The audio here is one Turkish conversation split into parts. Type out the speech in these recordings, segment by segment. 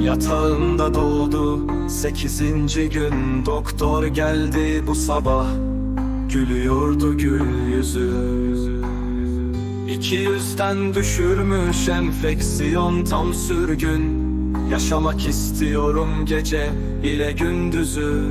Yatağında doğdu. Sekizinci gün Doktor geldi bu sabah. Gülüyordu gül yüzü. İki yüzden düşürmüş enfeksiyon tam sürgün. Yaşamak istiyorum gece ile gündüzü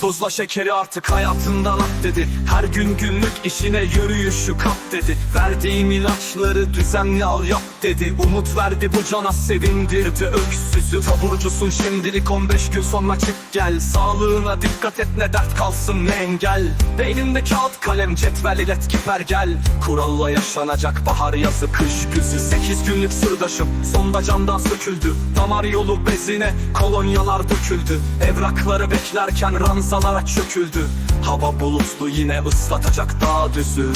Tuzla şekeri artık hayatından at dedi. Her gün günlük işine yürüyüşü kat dedi. Verdiğim ilaçları düzenli al yap dedi. Umut verdi bu cana sevindirdi. Öksüzü Taburcusun şimdilik 15 gün sonra çık gel. Sağlığına dikkat et ne dert kalsın ne engel. Beyninde kağıt kalem cetvel ilet kiper gel. Kuralla yaşanacak bahar yazı kış güzü. 8 günlük sırdaşım sonda candan söküldü. Damar yolu bezine kolonyalar döküldü. Evrakları beklerken ranzalara çöküldü. Hava bulutlu yine ıslatacak dağ düzü.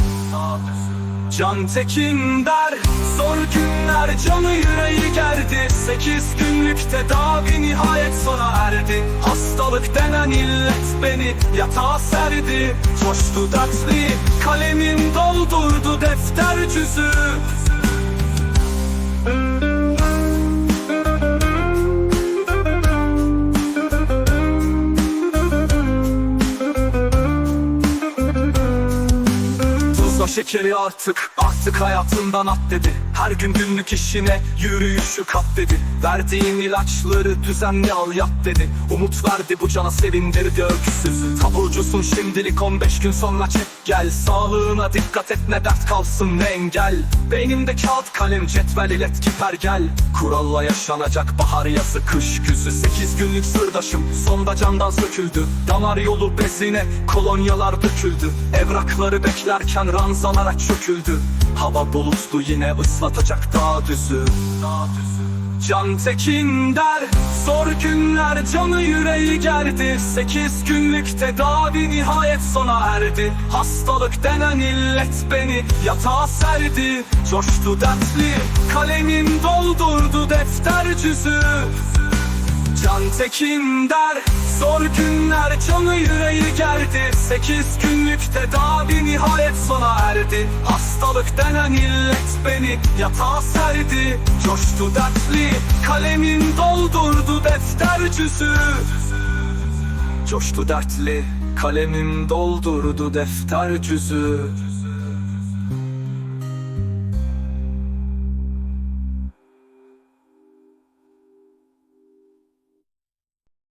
Can Tekin der Zor günler canı yüreği gerdi. Sekiz günlük tedavi nihayet sona erdi. Hastalık denen illet beni yatağa serdi. Coştu dertli kalemim doldurdu defter cüzü Tuzla şekeri artık artık hayatından at dedi. Her gün günlük işine yürüyüşü kat dedi. Verdiğin ilaçları düzenli al yap dedi. Umut verdi bu cana sevindirdi öksüzü Taburcusun şimdilik 15 gün sonra çek gel. Sağlığına dikkat et ne dert kalsın ne engel. Beynimde kağıt kalem cetvel ilet kiper gel. Kuralla yaşanacak bahar yazı kış güzü. 8 günlük sırdaşım sonda candan söküldü. Damar yolu bezine kolonyalar döküldü. Evrakları beklerken ranzalara çöküldü Hava bulutlu yine ıslatacak dağ düzü. Can Tekin der Zor günler canı yüreği gerdi. Sekiz günlük tedavi nihayet sona erdi. Hastalık denen illet beni yatağa serdi. Coştu dertli kalemim doldurdu defter cüzü. Can Tekin der Zor günler canı yüreği Sekiz günlük tedavi nihayet sona erdi. Hastalık denen illet beni yatağa serdi. Coştu dertli kalemim doldurdu defter cüzü. Coştu dertli kalemim doldurdu defter cüzü